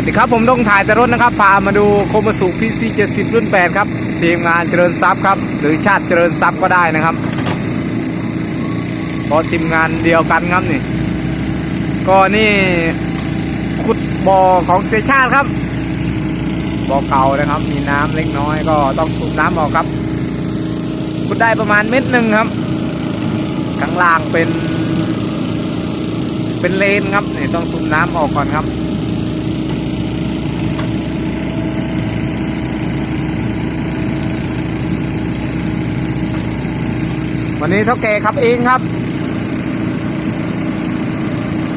วัสดีครับ ผมต้องถ่ายแต่รถนะครับ พามาดูโคมาสุ PC 70รุ่น8ครับ ทีมงานเจริญทรัพย์ครับ หรือชาติเจริญทรัพย์ก็ได้นะครับพราะทีมงานเดียวกันครับนี่ ก็นี่ขุดบ่อของเสียชาติครับ บ่อเก่านะครับ มีน้ำเล็กน้อยก็ต้องสูบน้ำออกครับขุดได้ประมาณเม็ดหนึ่งครับข้างล่างเป็น เป็นเลนครับนี่ต้องสูบน้ำออกก่อนครับ วันนี้เท่าแก่ขับเองครับ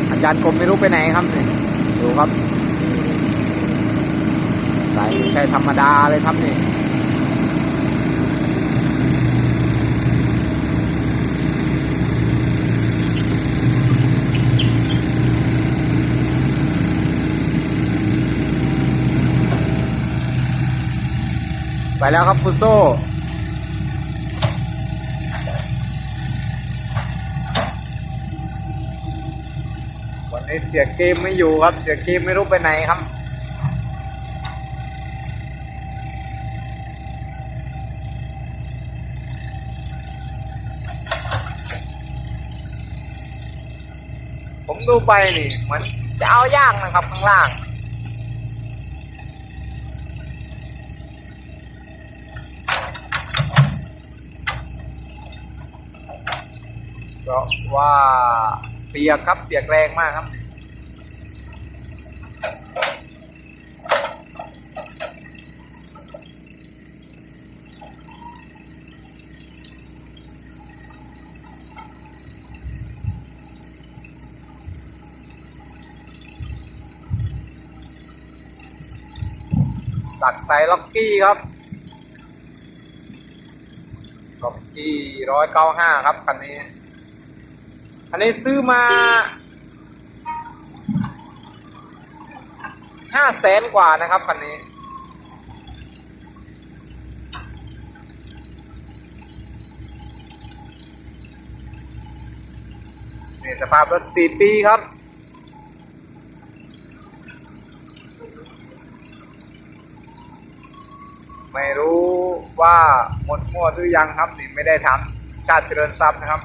อาจารย์กรมไม่รู้ไปไหนครับนี่ดูครับใส่แค่ธรรมดาเลยครับนี่ไปแล้วครับฟุโซ อ้เสียเกมไม่อยู่ครับ เสียเกมไม่รู้ไปไหนครับ ผมดูไปนี่เหมือนจะเอาย่างนะครับข้างล่างเพราะว่าเปียกครับเปียกแรงมากครับ ตักใส่ล็อกกี้ครับล็อกกี้ร้อยเก้าห้าครับคันนี้ อันนี้ซื้อมาห้าแสนกว่านะครับคันนี้ นี่สภาพรถสี่ปีครับ ไม่รู้ว่าหมดมั่วหรือยังครับนี่ไม่ได้ทำชาติเจริญทรัพย์นะครับ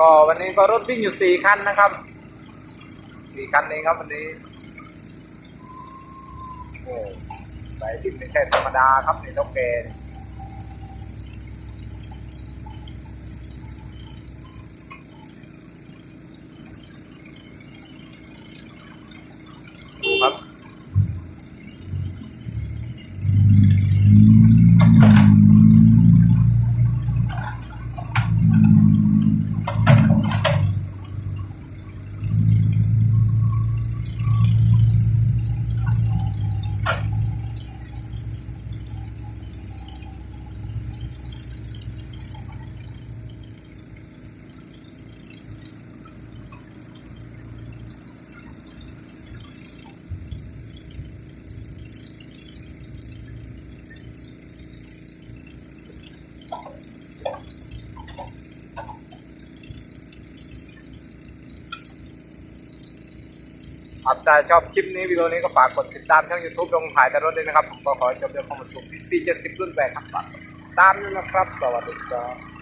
ก็วันนี้ก็รถวิ่งอยู่สี่คันนะครับสี่คันเองครับวันนี้โอ้สายวิ่งไม่ใช่ธรรมดาครับในต้องแกน ครับถ้าชอบคลิปนี้วิดีโอนี้ก็ฝากกดติดตามช่อง YouTube ลงถ่ายแต่รถด้วยนะครับ ผมก็ขอจบด้วยความสุขที่470 รุ่นแบกครับฝากกดติดตามด้วยนะครับ สวัสดีครับ